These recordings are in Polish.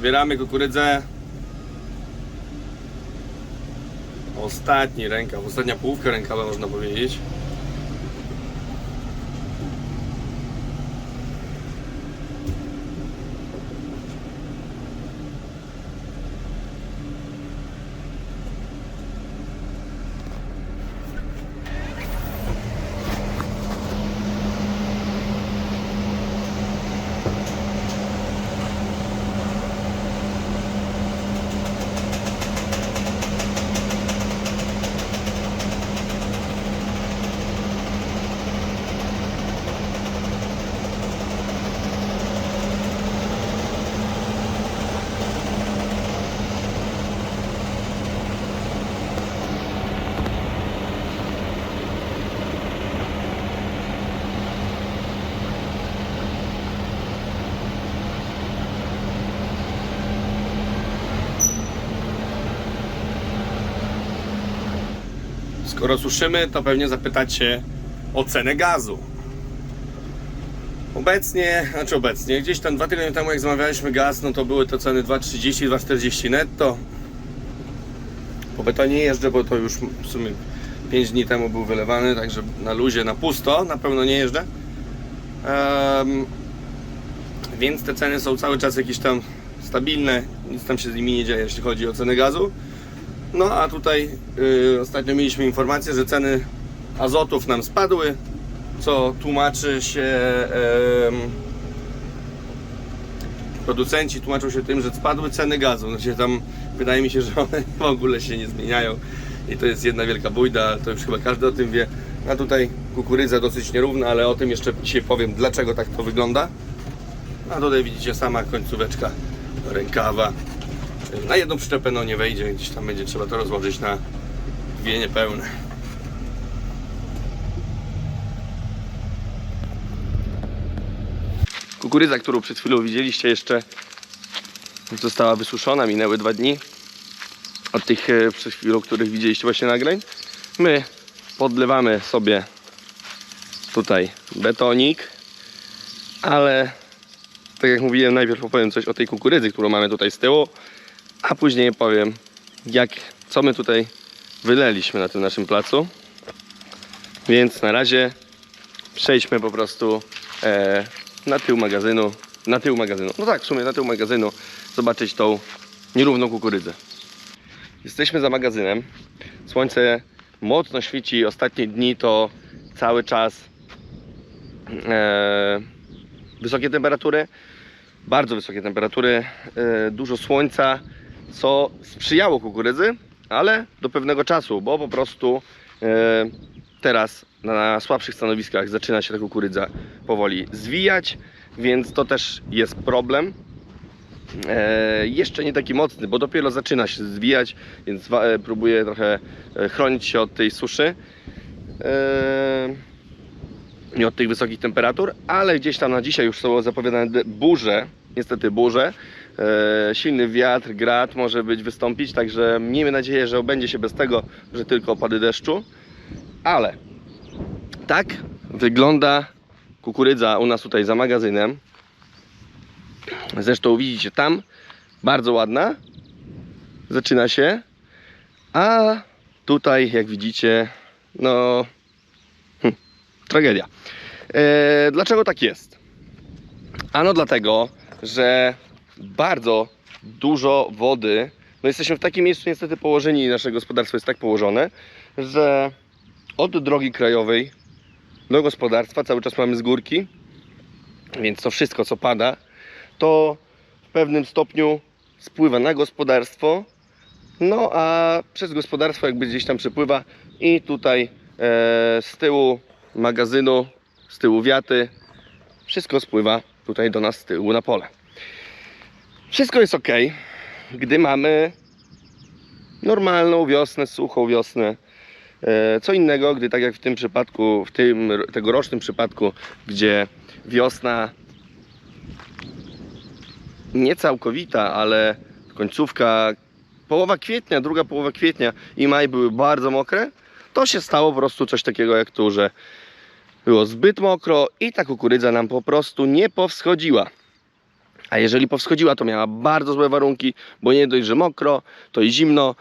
Wybieramy kukurydzę. Ostatni rękaw, ostatnia połówka rękawa można powiedzieć. Skoro suszymy, to pewnie zapytacie o cenę gazu. Obecnie, znaczy obecnie, gdzieś tam dwa tygodnie temu jak zamawialiśmy gaz, no to były to ceny 2,30, 2,40 netto. Po betonie jeżdżę, bo to już w sumie 5 dni temu był wylewany, także na luzie, na pusto, na pewno nie jeżdżę. Em, więc te ceny są cały czas jakieś tam stabilne, nic tam się z nimi nie dzieje, jeśli chodzi o cenę gazu. No a tutaj y, ostatnio mieliśmy informację, że ceny azotów nam spadły, co tłumaczy się em, producenci tłumaczą się tym, że spadły ceny gazu. Znaczy tam wydaje mi się, że one w ogóle się nie zmieniają i to jest jedna wielka bójda, to już chyba każdy o tym wie. A tutaj kukurydza dosyć nierówna, ale o tym jeszcze dzisiaj powiem, dlaczego tak to wygląda. A tutaj widzicie sama końcóweczka rękawa. Na jedną przyczepę no nie wejdzie, gdzieś tam będzie trzeba to rozłożyć na dwie niepełne. Kukurydza, którą przed chwilą widzieliście jeszcze została wysuszona, minęły dwa dni od tych e, przed chwilą, których widzieliście właśnie nagrań. My podlewamy sobie tutaj betonik, ale tak jak mówiłem, najpierw opowiem coś o tej kukurydzy, którą mamy tutaj z tyłu, a później powiem, jak, co my tutaj wyleliśmy na tym naszym placu. Więc na razie przejdźmy po prostu e, na tył magazynu. Na tył magazynu. No tak, w sumie na tył magazynu zobaczyć tą nierówną kukurydzę. Jesteśmy za magazynem. Słońce mocno świeci. Ostatnie dni to cały czas e, wysokie temperatury. Bardzo wysokie temperatury, e, dużo słońca, co sprzyjało kukurydzy, ale do pewnego czasu, bo po prostu e, teraz na słabszych stanowiskach zaczyna się ta kukurydza powoli zwijać, więc to też jest problem. E, jeszcze nie taki mocny, bo dopiero zaczyna się zwijać, więc e, próbuję trochę chronić się od tej suszy i od tych wysokich temperatur, ale gdzieś tam na dzisiaj już są zapowiadane burze, niestety burze. E, silny wiatr, grad może być wystąpić, także miejmy nadzieję, że obędzie się bez tego, że tylko opady deszczu. Ale tak wygląda kukurydza u nas tutaj za magazynem. Zresztą widzicie tam, bardzo ładna. Zaczyna się. A tutaj, jak widzicie, no hm, tragedia. E, dlaczego tak jest? Ano dlatego, że bardzo dużo wody. No jesteśmy w takim miejscu niestety położeni, nasze gospodarstwo jest tak położone, że od drogi krajowej do gospodarstwa cały czas mamy z górki, więc to wszystko co pada, to w pewnym stopniu spływa na gospodarstwo, no a przez gospodarstwo jakby gdzieś tam przepływa i tutaj e, z tyłu magazynu, z tyłu wiaty, wszystko spływa tutaj do nas z tyłu na pole. Wszystko jest ok, gdy mamy normalną wiosnę, suchą wiosnę. E, Co innego, gdy tak jak w tym przypadku, w tym tegorocznym przypadku, gdzie wiosna nie całkowita, ale końcówka, połowa kwietnia, druga połowa kwietnia i maj były bardzo mokre, to się stało po prostu coś takiego jak tu, że było zbyt mokro i ta kukurydza nam po prostu nie powschodziła. A jeżeli powschodziła, to miała bardzo złe warunki, bo nie dość, że mokro, to i zimno,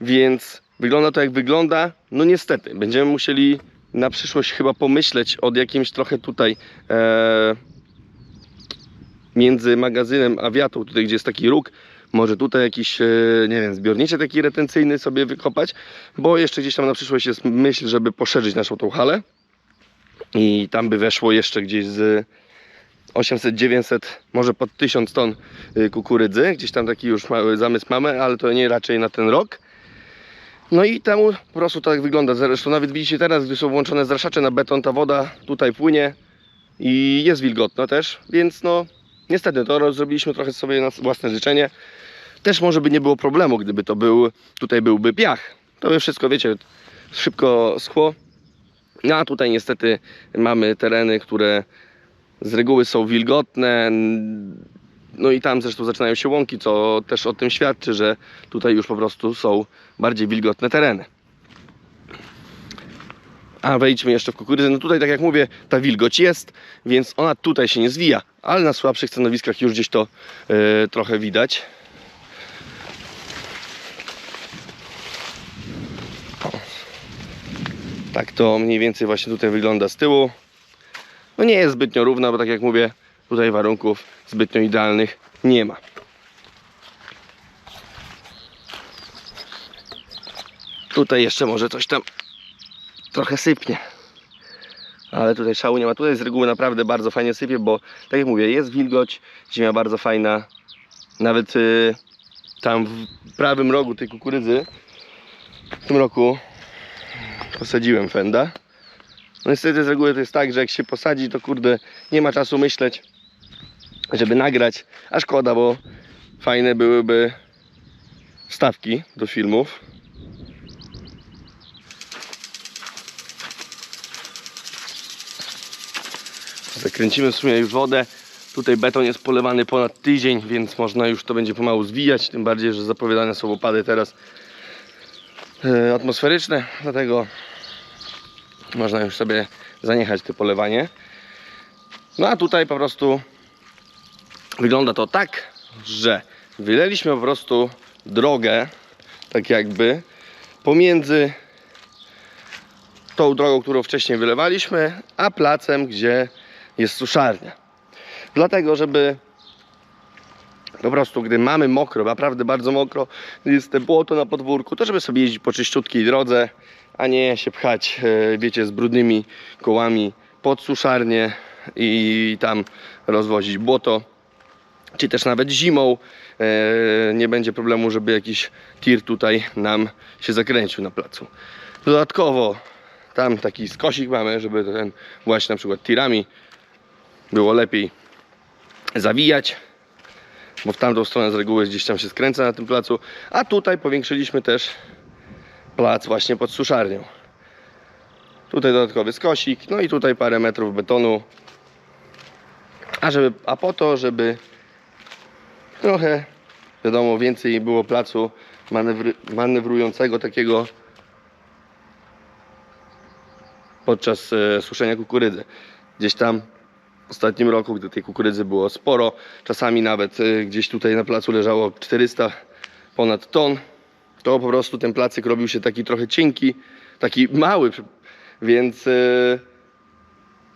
więc wygląda to jak wygląda. No niestety, będziemy musieli na przyszłość chyba pomyśleć od jakimś trochę tutaj e, między magazynem a wiatą, tutaj gdzie jest taki róg, może tutaj jakiś, e, nie wiem, zbiorniczek taki retencyjny sobie wykopać, bo jeszcze gdzieś tam na przyszłość jest myśl, żeby poszerzyć naszą tą halę i tam by weszło jeszcze gdzieś z 800, 900, może pod 1000 ton y, kukurydzy. Gdzieś tam taki już mały zamysł mamy, ale to nie raczej na ten rok. No i temu po prostu tak wygląda. Zresztą nawet widzicie teraz, gdy są włączone zraszacze na beton, ta woda tutaj płynie i jest wilgotna też, więc no niestety to zrobiliśmy trochę sobie na własne życzenie. Też może by nie było problemu, gdyby to był, tutaj byłby piach. To by wszystko, wiecie, szybko schło. No a tutaj niestety mamy tereny, które z reguły są wilgotne. No i tam zresztą zaczynają się łąki, co też o tym świadczy, że tutaj już po prostu są bardziej wilgotne tereny. A wejdźmy jeszcze w kukurydzę. No tutaj, tak jak mówię, ta wilgoć jest, więc ona tutaj się nie zwija, ale na słabszych stanowiskach już gdzieś to e, trochę widać. Tak to mniej więcej właśnie tutaj wygląda z tyłu. No nie jest zbytnio równa, bo tak jak mówię, tutaj warunków zbytnio idealnych nie ma. Tutaj jeszcze może coś tam trochę sypnie. Ale tutaj szału nie ma. Tutaj z reguły naprawdę bardzo fajnie sypie, bo tak jak mówię, jest wilgoć, ziemia bardzo fajna. Nawet y, tam w prawym rogu tej kukurydzy w tym roku posadziłem fenda. No niestety z reguły to jest tak, że jak się posadzi, to kurde nie ma czasu myśleć, żeby nagrać. A szkoda, bo fajne byłyby wstawki do filmów. Zakręcimy w sumie już wodę. Tutaj beton jest polewany ponad tydzień, więc można już to będzie pomału zwijać. Tym bardziej, że zapowiadane są opady teraz e, atmosferyczne, dlatego można już sobie zaniechać to polewanie. No a tutaj po prostu wygląda to tak, że wyleliśmy po prostu drogę, tak jakby pomiędzy tą drogą, którą wcześniej wylewaliśmy, a placem, gdzie jest suszarnia. Dlatego, żeby po prostu, gdy mamy mokro, naprawdę bardzo mokro, jest te błoto na podwórku, to żeby sobie jeździć po czyściutkiej drodze, a nie się pchać, e, wiecie, z brudnymi kołami pod suszarnię i tam rozwozić błoto. Czy też nawet zimą e, nie będzie problemu, żeby jakiś tir tutaj nam się zakręcił na placu. Dodatkowo tam taki skosik mamy, żeby ten właśnie na przykład tirami było lepiej zawijać, bo w tamtą stronę z reguły gdzieś tam się skręca na tym placu, a tutaj powiększyliśmy też plac właśnie pod suszarnią. Tutaj dodatkowy skosik, no i tutaj parę metrów betonu. A, żeby, a po to, żeby trochę, wiadomo, więcej było placu manewry, manewrującego takiego podczas e, suszenia kukurydzy. Gdzieś tam w ostatnim roku, gdy tej kukurydzy było sporo, czasami nawet e, gdzieś tutaj na placu leżało 400 ponad ton, to po prostu ten placyk robił się taki trochę cienki, taki mały, więc e,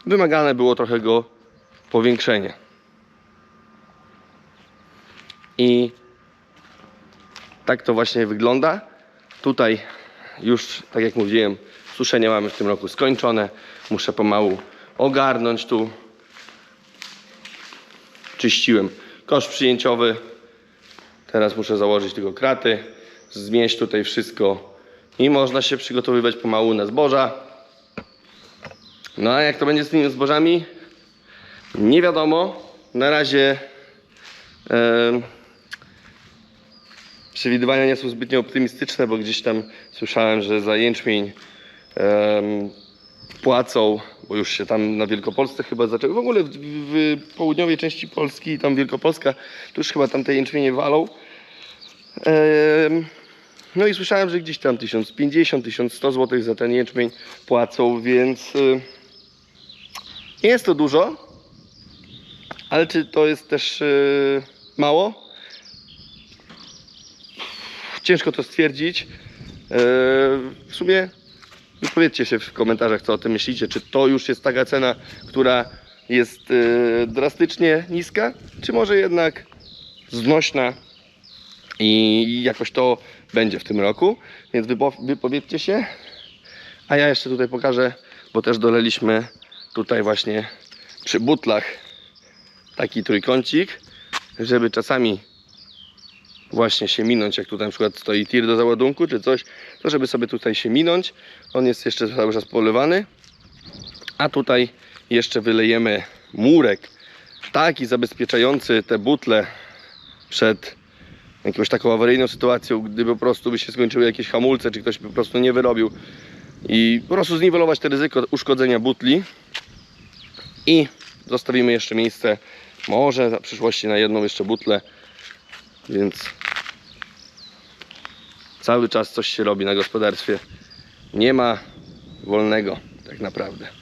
wymagane było trochę go powiększenie. I tak to właśnie wygląda. Tutaj już, tak jak mówiłem, suszenie mamy w tym roku skończone. Muszę pomału ogarnąć tu. Czyściłem kosz przyjęciowy. Teraz muszę założyć tylko kraty, zmieść tutaj wszystko i można się przygotowywać pomału na zboża. No a jak to będzie z tymi zbożami? Nie wiadomo. Na razie em, przewidywania nie są zbytnio optymistyczne, bo gdzieś tam słyszałem, że za jęczmień em, płacą, bo już się tam na Wielkopolsce chyba zaczęły, w ogóle w, w południowej części Polski, tam Wielkopolska, to już chyba tam te jęczmienie walą. Em, no i słyszałem, że gdzieś tam 1050-1100 zł za ten jęczmień płacą, więc y, jest to dużo, Ale czy to jest też yy, mało? Ciężko to stwierdzić. Yy, w sumie powiedzcie się w komentarzach, co o tym myślicie. Czy to już jest taka cena, która jest drastycznie niska, czy może jednak znośna i jakoś to będzie w tym roku. Więc wypo- wypowiedzcie się. A ja jeszcze tutaj pokażę, bo też doleliśmy tutaj właśnie przy butlach taki trójkącik, żeby czasami właśnie się minąć, jak tutaj na przykład stoi tir do załadunku czy coś, to żeby sobie tutaj się minąć. On jest jeszcze cały czas polewany. A tutaj jeszcze wylejemy murek taki zabezpieczający te butle przed jakąś taką awaryjną sytuacją, gdy po prostu by się skończyły jakieś hamulce, czy ktoś po prostu nie wyrobił. I po prostu zniwelować to ryzyko uszkodzenia butli. I zostawimy jeszcze miejsce może w przyszłości na jedną jeszcze butlę. Więc cały czas coś się robi na gospodarstwie. Nie ma wolnego tak naprawdę